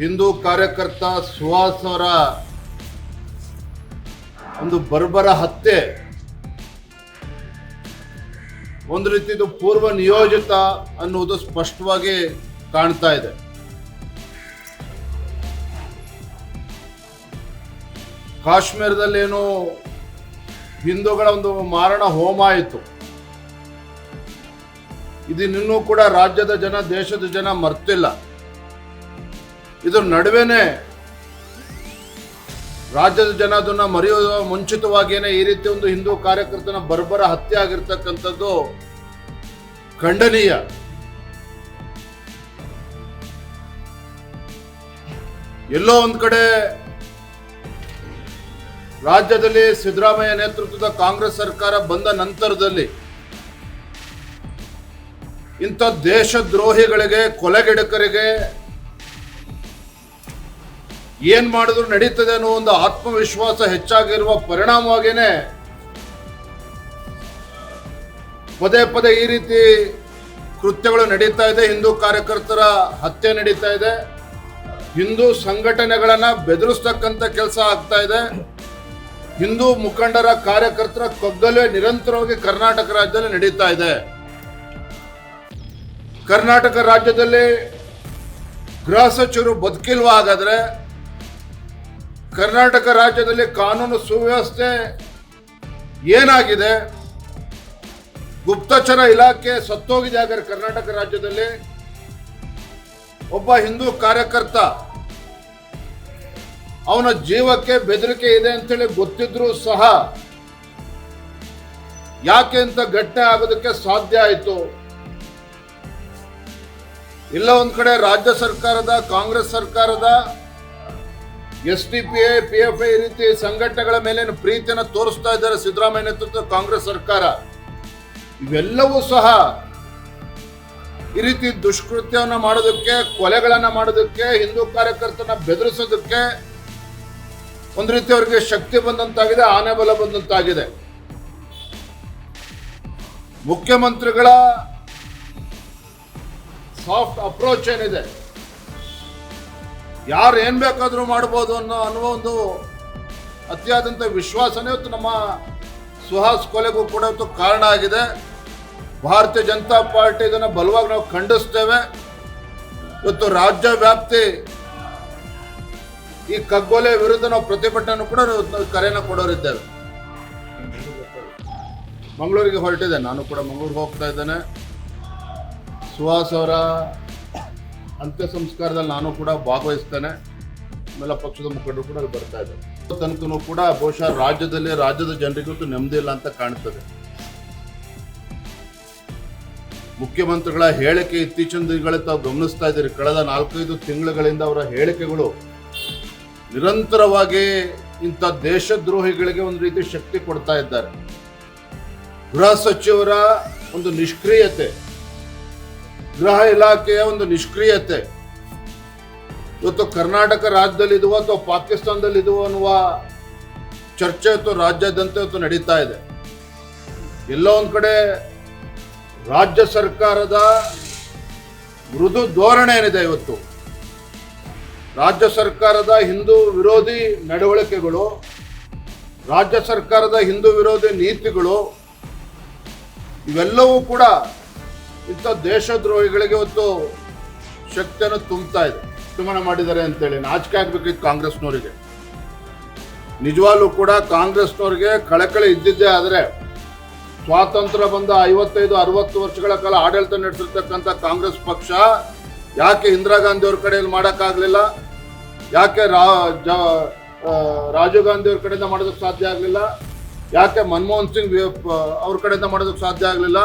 ಹಿಂದೂ ಕಾರ್ಯಕರ್ತ ಸುಹಾಸ್ ಅವರ ಒಂದು ಬರ್ಬರ ಹತ್ಯೆ, ಒಂದು ರೀತಿದು ಪೂರ್ವ ನಿಯೋಜಿತ ಅನ್ನುವುದು ಸ್ಪಷ್ಟವಾಗಿ ಕಾಣ್ತಾ ಇದೆ. ಕಾಶ್ಮೀರದಲ್ಲೇನು ಹಿಂದೂಗಳ ಒಂದು ಮಾರಣ ಹೋಮ ಆಯಿತು. ಇದನ್ನಿನ್ನೂ ಕೂಡ ರಾಜ್ಯದ ಜನ, ದೇಶದ ಜನ ಮರ್ತಿಲ್ಲ. ಇದ್ರ ನಡುವೆನೆ ರಾಜ್ಯದ ಜನ ಅದನ್ನ ಮರೆಯುವ ಮುಂಚಿತವಾಗಿಯೇ ಈ ರೀತಿ ಒಂದು ಹಿಂದೂ ಕಾರ್ಯಕರ್ತನ ಬರ್ಬರ ಹತ್ಯೆ ಆಗಿರ್ತಕ್ಕಂಥದ್ದು ಖಂಡನೀಯ. ಎಲ್ಲೋ ಒಂದು ಕಡೆ ರಾಜ್ಯದಲ್ಲಿ ಸಿದ್ದರಾಮಯ್ಯ ನೇತೃತ್ವದ ಕಾಂಗ್ರೆಸ್ ಸರ್ಕಾರ ಬಂದ ನಂತರದಲ್ಲಿ ಇಂಥ ದೇಶದ್ರೋಹಿಗಳಿಗೆ, ಕೊಲೆಗಡಕರಿಗೆ ಏನ್ ಮಾಡಿದ್ರು ನಡೀತದೆ ಅನ್ನೋ ಒಂದು ಆತ್ಮವಿಶ್ವಾಸ ಹೆಚ್ಚಾಗಿರುವ ಪರಿಣಾಮವಾಗಿಯೇ ಪದೇ ಪದೇ ಈ ರೀತಿ ಕೃತ್ಯಗಳು ನಡೀತಾ ಇದೆ. ಹಿಂದೂ ಕಾರ್ಯಕರ್ತರ ಹತ್ಯೆ ನಡೀತಾ ಇದೆ. ಹಿಂದೂ ಸಂಘಟನೆಗಳನ್ನ ಬೆದರಿಸ್ತಕ್ಕಂಥ ಕೆಲಸ ಆಗ್ತಾ ಇದೆ. ಹಿಂದೂ ಮುಖಂಡರ ಕಾರ್ಯಕರ್ತರ ಕಗ್ಗಲೆ ನಿರಂತರವಾಗಿ ಕರ್ನಾಟಕ ರಾಜ್ಯದಲ್ಲಿ ನಡೀತಾ ಇದೆ. ಕರ್ನಾಟಕ ರಾಜ್ಯದಲ್ಲಿ ಗೃಹ ಸಚಿವರು ಬದುಕಿಲ್ವಾ ಹಾಗಾದ್ರೆ ಕರ್ನಾಟಕ ರಾಜ್ಯದಲ್ಲಿ ಕಾನೂನು ಸುವ್ಯವಸ್ಥೆ ಏನಾಗಿದೆ? ಗುಪ್ತಚರ ಇಲಾಖೆ ಸತ್ತೋಗಿದೆ ಹಾಗಾದ್ರೆ ಕರ್ನಾಟಕ ರಾಜ್ಯದಲ್ಲಿ. ಒಬ್ಬ ಹಿಂದೂ ಕಾರ್ಯಕರ್ತ, ಅವನ ಜೀವಕ್ಕೆ ಬೆದರಿಕೆ ಇದೆ ಅಂತೇಳಿ ಗೊತ್ತಿದ್ರೂ ಸಹ ಯಾಕೆ ಅಂತ ಘಟನೆ ಆಗೋದಕ್ಕೆ ಸಾಧ್ಯ ಆಯಿತು. ಇಲ್ಲ, ಒಂದು ಕಡೆ ರಾಜ್ಯ ಸರ್ಕಾರದ, ಕಾಂಗ್ರೆಸ್ ಸರ್ಕಾರದ S D P I, P F I ರೀತಿ ಸಂಘಟನೆಗಳ ಮೇಲೆ ಪ್ರೀತಿಯನ್ನು ತೋರಿಸ್ತಾ ಇದ್ದಾರೆ ಸಿದ್ದರಾಮಯ್ಯ ನೇತೃತ್ವದ ಕಾಂಗ್ರೆಸ್ ಸರ್ಕಾರ. ಇವೆಲ್ಲವೂ ಸಹ ಈ ರೀತಿ ದುಷ್ಕೃತ್ಯವನ್ನು ಮಾಡೋದಕ್ಕೆ, ಕೊಲೆಗಳನ್ನ ಮಾಡೋದಕ್ಕೆ, ಹಿಂದೂ ಕಾರ್ಯಕರ್ತನ ಬೆದರಿಸೋದಕ್ಕೆ ಒಂದು ರೀತಿ ಅವರಿಗೆ ಶಕ್ತಿ ಬಂದಂತಾಗಿದೆ, ಆನೆ ಬಲ ಬಂದಂತಾಗಿದೆ. ಮುಖ್ಯಮಂತ್ರಿಗಳ ಸಾಫ್ಟ್ ಅಪ್ರೋಚ್ ಏನಿದೆ? ಯಾರು ಏನು ಬೇಕಾದರೂ ಮಾಡ್ಬೋದು ಅನ್ನೋ ಅನ್ನುವ ಒಂದು ಅತಿಯಾದಂಥ ವಿಶ್ವಾಸನೇ ಇವತ್ತು ನಮ್ಮ ಸುಹಾಸ್ ಕೊಲೆಗೂ ಕೂಡ ಇವತ್ತು ಕಾರಣ ಆಗಿದೆ. ಭಾರತೀಯ ಜನತಾ ಪಾರ್ಟಿ ಇದನ್ನು ಬಲವಾಗಿ ನಾವು ಖಂಡಿಸ್ತೇವೆ. ಇವತ್ತು ರಾಜ್ಯ ವ್ಯಾಪ್ತಿ ಈ ಕಗ್ಗೊಲೆ ವಿರುದ್ಧ ನಾವು ಪ್ರತಿಭಟನೆ ಕೂಡ ಕರೆಯನ್ನು ಕೊಡೋರಿದ್ದೇವೆ. ಮಂಗಳೂರಿಗೆ ಹೊರಟಿದೆ ನಾನು ಕೂಡ ಮಂಗಳೂರಿಗೆ ಹೋಗ್ತಾ ಇದ್ದೇನೆ. ಸುಹಾಸ್ ಅವರ ಅಂತ್ಯ ಸಂಸ್ಕಾರದಲ್ಲಿ ನಾನು ಕೂಡ ಭಾಗವಹಿಸ್ತೇನೆ. ಆಮೇಲೆ ಪಕ್ಷದ ಮುಖಂಡರು ಕೂಡ ಅಲ್ಲಿ ಬರ್ತಾ ಇದ್ದಾರೆ. ತನಕನೂ ಕೂಡ ಬಹುಶಃ ರಾಜ್ಯದಲ್ಲಿ, ರಾಜ್ಯದ ಜನರಿಗೂ ನೆಮ್ಮದಿ ಇಲ್ಲ ಅಂತ ಕಾಣ್ತದೆ. ಮುಖ್ಯಮಂತ್ರಿಗಳ ಹೇಳಿಕೆ ಇತ್ತೀಚಿನ ದಿನಗಳಲ್ಲಿ ತಾವು ಗಮನಿಸ್ತಾ ಇದ್ದೀರಿ. ಕಳೆದ ನಾಲ್ಕೈದು ತಿಂಗಳುಗಳಿಂದ ಅವರ ಹೇಳಿಕೆಗಳು ನಿರಂತರವಾಗಿ ಇಂಥ ದೇಶದ್ರೋಹಿಗಳಿಗೆ ಒಂದು ರೀತಿ ಶಕ್ತಿ ಕೊಡ್ತಾ ಇದ್ದಾರೆ. ಗೃಹ ಸಚಿವರ ಒಂದು ನಿಷ್ಕ್ರಿಯತೆ ಗೃಹ ಇಲಾಖೆಯ ಒಂದು ನಿಷ್ಕ್ರಿಯತೆ. ಇವತ್ತು ಕರ್ನಾಟಕ ರಾಜ್ಯದಲ್ಲಿದುವ ಅಥವಾ ಪಾಕಿಸ್ತಾನದಲ್ಲಿದುವ ಅನ್ನುವ ಚರ್ಚೆ ಇವತ್ತು ರಾಜ್ಯಾದ್ಯಂತ ಇವತ್ತು ನಡೀತಾ ಇದೆ. ಎಲ್ಲೋ ಒಂದು ಕಡೆ ರಾಜ್ಯ ಸರ್ಕಾರದ ಮೃದು ಧೋರಣೆ ಏನಿದೆ ಇವತ್ತು? ರಾಜ್ಯ ಸರ್ಕಾರದ ಹಿಂದೂ ವಿರೋಧಿ ನಡವಳಿಕೆಗಳು, ರಾಜ್ಯ ಸರ್ಕಾರದ ಹಿಂದೂ ವಿರೋಧಿ ನೀತಿಗಳು, ಇವೆಲ್ಲವೂ ಕೂಡ ಇಂಥ ದೇಶದ್ರೋಹಿಗಳಿಗೆ ಒಂದು ಶಕ್ತಿಯನ್ನು ತುಂಬ್ತಾ ಇದೆ. ಚುನಾವಣೆ ಮಾಡಿದ್ದಾರೆ ಅಂತೇಳಿ ನಾಚಿಕೆ ಆಗ್ಬೇಕಿತ್ತು ಕಾಂಗ್ರೆಸ್ನವರಿಗೆ. ನಿಜವಾಗ್ಲೂ ಕೂಡ ಕಾಂಗ್ರೆಸ್ನವ್ರಿಗೆ ಕಳಕಳಿ ಇದ್ದಿದ್ದೇ ಆದರೆ ಸ್ವಾತಂತ್ರ್ಯ ಬಂದ ಐವತ್ತೈದು, ಅರವತ್ತು ವರ್ಷಗಳ ಕಾಲ ಆಡಳಿತ ನಡೆಸಿರ್ತಕ್ಕಂಥ ಕಾಂಗ್ರೆಸ್ ಪಕ್ಷ ಯಾಕೆ ಇಂದಿರಾ ಗಾಂಧಿ ಅವ್ರ ಕಡೆಯಲ್ಲಿ ಮಾಡೋಕ್ಕಾಗಲಿಲ್ಲ? ಯಾಕೆ ರಾ, ಜ ರಾಜೀವ್ ಗಾಂಧಿ ಅವ್ರ ಕಡೆಯಿಂದ ಮಾಡೋದಕ್ಕೆ ಸಾಧ್ಯ ಆಗಲಿಲ್ಲ? ಯಾಕೆ ಮನಮೋಹನ್ ಸಿಂಗ್ ಅವ್ರ ಕಡೆಯಿಂದ ಮಾಡೋದಕ್ಕೆ ಸಾಧ್ಯ ಆಗಲಿಲ್ಲ?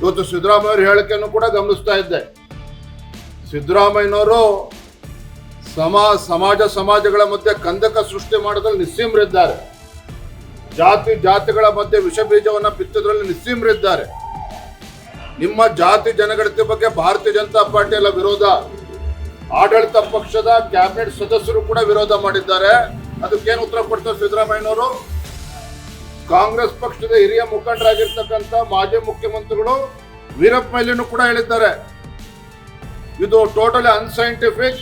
ಇವತ್ತು ಸಿದ್ದರಾಮಯ್ಯವ್ರ ಹೇಳಿಕೆಯನ್ನು ಕೂಡ ಗಮನಿಸ್ತಾ ಇದ್ದೆ. ಸಿದ್ದರಾಮಯ್ಯನವರು ಸಮ, ಸಮಾಜ ಸಮಾಜಗಳ ಮಧ್ಯೆ ಕಂದಕ ಸೃಷ್ಟಿ ಮಾಡೋದ್ರಲ್ಲಿ ನಿಸ್ಸೀಮರಿದ್ದಾರೆ. ಜಾತಿ, ಜಾತಿಗಳ ಮಧ್ಯೆ ವಿಷ ಬೀಜವನ್ನು ಬಿತ್ತೋದ್ರಲ್ಲಿ ನಿಸ್ಸೀಮರಿದ್ದಾರೆ. ನಿಮ್ಮ ಜಾತಿ ಜನಗಣತಿ ಬಗ್ಗೆ ಭಾರತೀಯ ಜನತಾ ಪಾರ್ಟಿ ಎಲ್ಲ ವಿರೋಧ. ಆಡಳಿತ ಪಕ್ಷದ ಕ್ಯಾಬಿನೆಟ್ ಸದಸ್ಯರು ಕೂಡ ವಿರೋಧ ಮಾಡಿದ್ದಾರೆ. ಅದಕ್ಕೇನು ಉತ್ತರ ಕೊಡ್ತಾರೆ ಸಿದ್ದರಾಮಯ್ಯನವರು? ಕಾಂಗ್ರೆಸ್ ಪಕ್ಷದ ಹಿರಿಯ ಮುಖಂಡರಾಗಿರ್ತಕ್ಕಂಥ ಮಾಜಿ ಮುಖ್ಯಮಂತ್ರಿಗಳು ವೀರಪ್ಪ ಮೊಯ್ಲಿನೂ ಕೂಡ ಹೇಳಿದ್ದಾರೆ. ಇದು ಟೋಟಲಿ ಅನ್ಸೈಂಟಿಫಿಕ್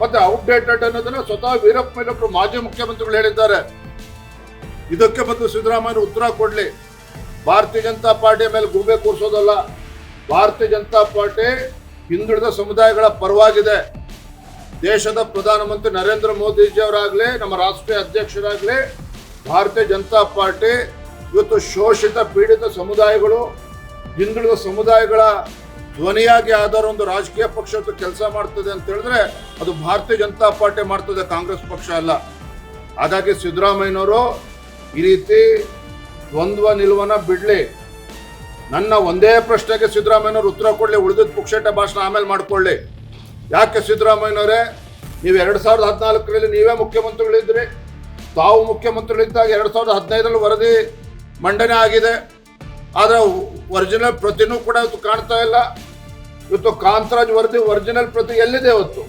ಮತ್ತೆ ಔಟ್ಡೇಟೆಡ್ ಅನ್ನೋದನ್ನ ಸ್ವತಃ ವೀರಪ್ಪ ಮೊಯ್ಲಿಯವರು ಮಾಜಿ ಮುಖ್ಯಮಂತ್ರಿಗಳು ಹೇಳಿದ್ದಾರೆ. ಇದಕ್ಕೆ ಬಂದು ಸಿದ್ದರಾಮಯ್ಯ ಉತ್ತರ ಕೊಡಲಿ. ಭಾರತೀಯ ಜನತಾ ಪಾರ್ಟಿಯ ಮೇಲೆ ಗುಂಬೆ ಕೂರಿಸೋದಲ್ಲ. ಭಾರತೀಯ ಜನತಾ ಪಾರ್ಟಿ ಹಿಂದುಳಿದ ಸಮುದಾಯಗಳ ಪರವಾಗಿದೆ. ದೇಶದ ಪ್ರಧಾನಮಂತ್ರಿ ನರೇಂದ್ರ ಮೋದಿಜಿಯವರಾಗಲಿ, ನಮ್ಮ ರಾಷ್ಟ್ರೀಯ ಅಧ್ಯಕ್ಷರಾಗಲಿ ಭಾರತೀಯ ಜನತಾ ಪಾರ್ಟಿ ಇವತ್ತು ಶೋಷಿತ ಪೀಡಿತ ಸಮುದಾಯಗಳು, ಹಿಂದುಳಿದ ಸಮುದಾಯಗಳ ಧ್ವನಿಯಾಗಿ ಆಧಾರ ಒಂದು ರಾಜಕೀಯ ಪಕ್ಷ ಕೆಲಸ ಮಾಡ್ತದೆ ಅಂತ ಹೇಳಿದ್ರೆ ಅದು ಭಾರತೀಯ ಜನತಾ ಪಾರ್ಟಿ ಮಾಡ್ತದೆ, ಕಾಂಗ್ರೆಸ್ ಪಕ್ಷ ಅಲ್ಲ. ಹಾಗಾಗಿ ಸಿದ್ದರಾಮಯ್ಯನವರು ಈ ರೀತಿ ದ್ವಂದ್ವ ನಿಲುವನ್ನ ಬಿಡಲಿ. ನನ್ನ ಒಂದೇ ಪ್ರಶ್ನೆಗೆ ಸಿದ್ದರಾಮಯ್ಯನವರು ಉತ್ತರ ಕೊಡಲಿ ಉಳಿದ ಪುಕ್ಷೇಟ ಭಾಷಣ ಆಮೇಲೆ ಮಾಡಿಕೊಳ್ಳಿ. ಯಾಕೆ ಸಿದ್ದರಾಮಯ್ಯನವರೇ, ನೀವು ಎರಡು ಸಾವಿರದ ಹದಿನಾಲ್ಕರಲ್ಲಿ ನೀವೇ ಮುಖ್ಯಮಂತ್ರಿಗಳಿದ್ರಿ? ತಾವು ಮುಖ್ಯಮಂತ್ರಿಗಳಿದ್ದಾಗ ಎರಡು ಸಾವಿರದ ಹದಿನೈದರಲ್ಲಿ ವರದಿ ಮಂಡನೆ ಆಗಿದೆ. ಆದರೆ ಒರಿಜಿನಲ್ ಪ್ರತಿನೂ ಕೂಡ ಇವತ್ತು ಕಾಣ್ತಾ ಇಲ್ಲ. ಇವತ್ತು ಕಾಂತರಾಜ್ ವರದಿ ಒರಿಜಿನಲ್ ಪ್ರತಿ ಎಲ್ಲಿದೆ ಇವತ್ತು?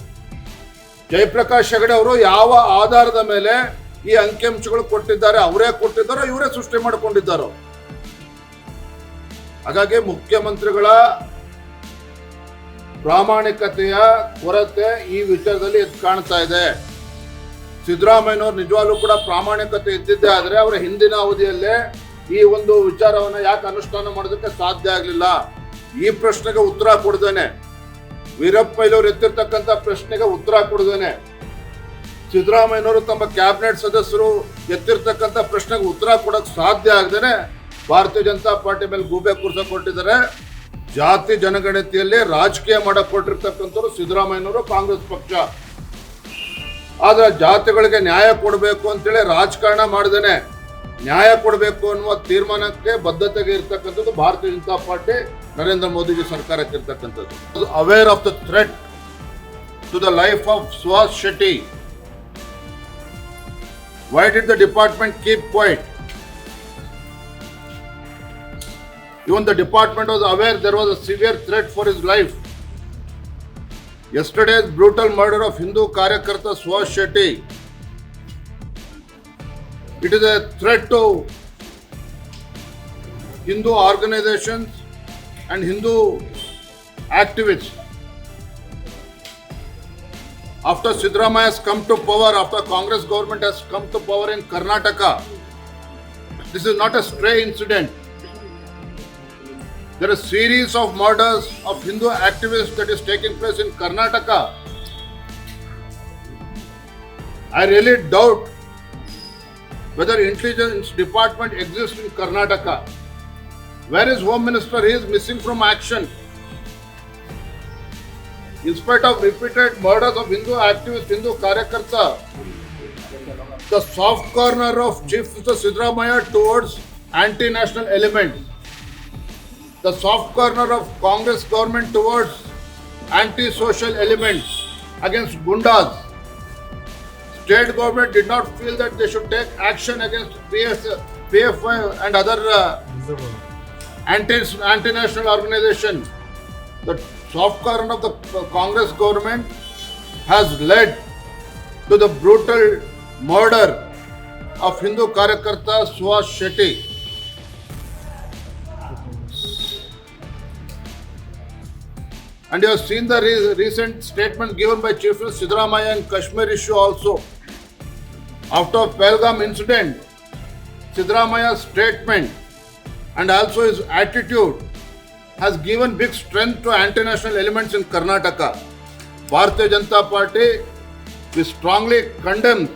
ಜಯಪ್ರಕಾಶ್ ಹೆಗಡೆ ಅವರು ಯಾವ ಆಧಾರದ ಮೇಲೆ ಈ ಅಂಕಿಅಂಶಗಳು ಕೊಟ್ಟಿದ್ದಾರೆ, ಅವರೇ ಕೊಟ್ಟಿದ್ದಾರೋ, ಇವರೇ ಸೃಷ್ಟಿ ಮಾಡಿಕೊಂಡಿದ್ದಾರೋ? ಹಾಗಾಗಿ ಮುಖ್ಯಮಂತ್ರಿಗಳ ಪ್ರಾಮಾಣಿಕತೆಯ ಕೊರತೆ ಈ ವಿಚಾರದಲ್ಲಿ ಎದ್ದು ಕಾಣ್ತಾ ಇದೆ. ಸಿದ್ದರಾಮಯ್ಯನವರು ನಿಜವಾಗ್ಲೂ ಕೂಡ ಪ್ರಾಮಾಣಿಕತೆ ಇದ್ದಿದ್ದೇ ಆದರೆ ಅವರ ಹಿಂದಿನ ಅವಧಿಯಲ್ಲೇ ಈ ಒಂದು ವಿಚಾರವನ್ನು ಯಾಕೆ ಅನುಷ್ಠಾನ ಮಾಡೋದಕ್ಕೆ ಸಾಧ್ಯ ಆಗಲಿಲ್ಲ? ಈ ಪ್ರಶ್ನೆಗೆ ಉತ್ತರ ಕೊಡ್ದೇನೆ. ವೀರಪ್ಪಯ್ಯನವರು ಎತ್ತಿರ್ತಕ್ಕಂಥ ಪ್ರಶ್ನೆಗೆ ಉತ್ತರ ಕೊಡ್ದೇನೆ. ಸಿದ್ದರಾಮಯ್ಯನವರು ತಮ್ಮ ಕ್ಯಾಬಿನೆಟ್ ಸದಸ್ಯರು ಎತ್ತಿರ್ತಕ್ಕಂಥ ಪ್ರಶ್ನೆಗೆ ಉತ್ತರ ಕೊಡೋಕೆ ಸಾಧ್ಯ ಆಗದೇನೆ ಭಾರತೀಯ ಜನತಾ ಪಾರ್ಟಿ ಮೇಲೆ ಗೂಬೆ ಕೂರ್ಸಕ್ ಕೊಟ್ಟಿದ್ದಾರೆ. ಜಾತಿ ಜನಗಣತಿಯಲ್ಲಿ ರಾಜಕೀಯ ಮಾಡಕ್ ಕೊಟ್ಟಿರ್ತಕ್ಕಂಥವ್ರು ಸಿದ್ದರಾಮಯ್ಯನವರು ಕಾಂಗ್ರೆಸ್ ಪಕ್ಷ. ಆದ್ರೆ ಜಾತಿಗಳಿಗೆ ನ್ಯಾಯ ಕೊಡಬೇಕು ಅಂತೇಳಿ ರಾಜಕಾರಣ ಮಾಡ್ದೇನೆ ನ್ಯಾಯ ಕೊಡಬೇಕು ಅನ್ನುವ ತೀರ್ಮಾನಕ್ಕೆ ಬದ್ಧತೆಗೆ ಇರ್ತಕ್ಕಂಥದ್ದು ಭಾರತೀಯ ಜನತಾ ಪಾರ್ಟಿ, ನರೇಂದ್ರ ಮೋದಿಜಿ ಸರ್ಕಾರಕ್ಕೆ ಇರ್ತಕ್ಕಂಥದ್ದು. Aware of the threat to the life of Suhas Shetty why did the department keep point even the department was aware there was a severe threat for his life. Yesterday's brutal murder of Hindu Karyakarta Suhas Shetty. It is a threat to Hindu organizations and Hindu activists. After Sidramaya has come to power, after Congress government has come to power in Karnataka, this is not a stray incident. There are a series of murders of Hindu activists that is taking place in Karnataka. I really doubt whether intelligence department exists in Karnataka. Where is Home Minister? He is missing from action. In spite of repeated murders of Hindu activists, Hindu Karyakarta, the soft corner of Chief Minister Sidramaya towards anti-national elements the soft corner of Congress government towards anti-social elements against gundas. State government did not feel that they should take action against PS, PFI and other uh, anti, anti-national organization. The soft corner of the Congress government has led to the brutal murder of Hindu Karyakarta Suhas Shetty. And you have seen the re- recent statement given by Chief Minister Sidramaya in Kashmir issue also. After Pelgam incident, Siddharamaya's statement and also his attitude has given big strength to anti-national elements in Karnataka. Bharatiya Janata Party, we strongly condemn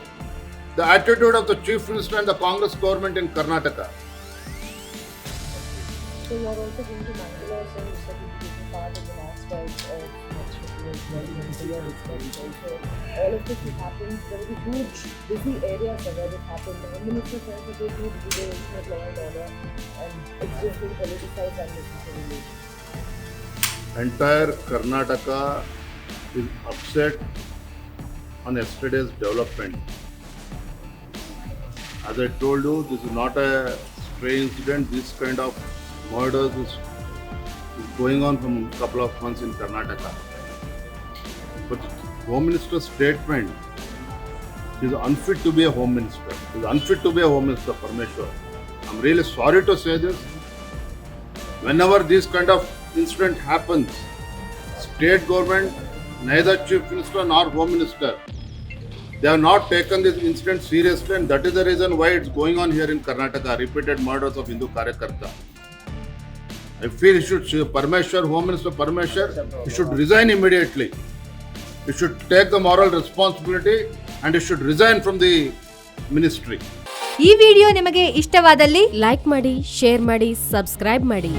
the attitude of the Chief Minister and the Congress government in Karnataka. So you are also going to Mangalore, so you said you'll be part in last strike of year as well, year itself also. All of this has happened, there was a huge busy area sir, where this happened. The Home Minister says that there's no degradation of law and order and it's just being politicized unnecessarily. entire Karnataka is upset on yesterday's development. As I told you, this is not a stray incident. This kind of murders is, going on from a couple of months in Karnataka. But Home Minister's statement is unfit to be a Home Minister. Is unfit to be a Home Minister, Parmeshwar. I'm really sorry to say this whenever this kind of incident happens, state government neither chief minister nor home minister. They have not taken this incident seriously, and that is the reason why it's going on here in Karnataka. Repeated murders of Hindu Karyakarta. I feel he should, Parmeshwar, Home Minister Parmeshwar, you should resign immediately. You should take the moral responsibility and you should resign from the ministry. ಈ video ನಿಮಗೆ ಇಷ್ಟವಾದಲ್ಲಿ like ಮಾಡಿ share ಮಾಡಿ subscribe ಮಾಡಿ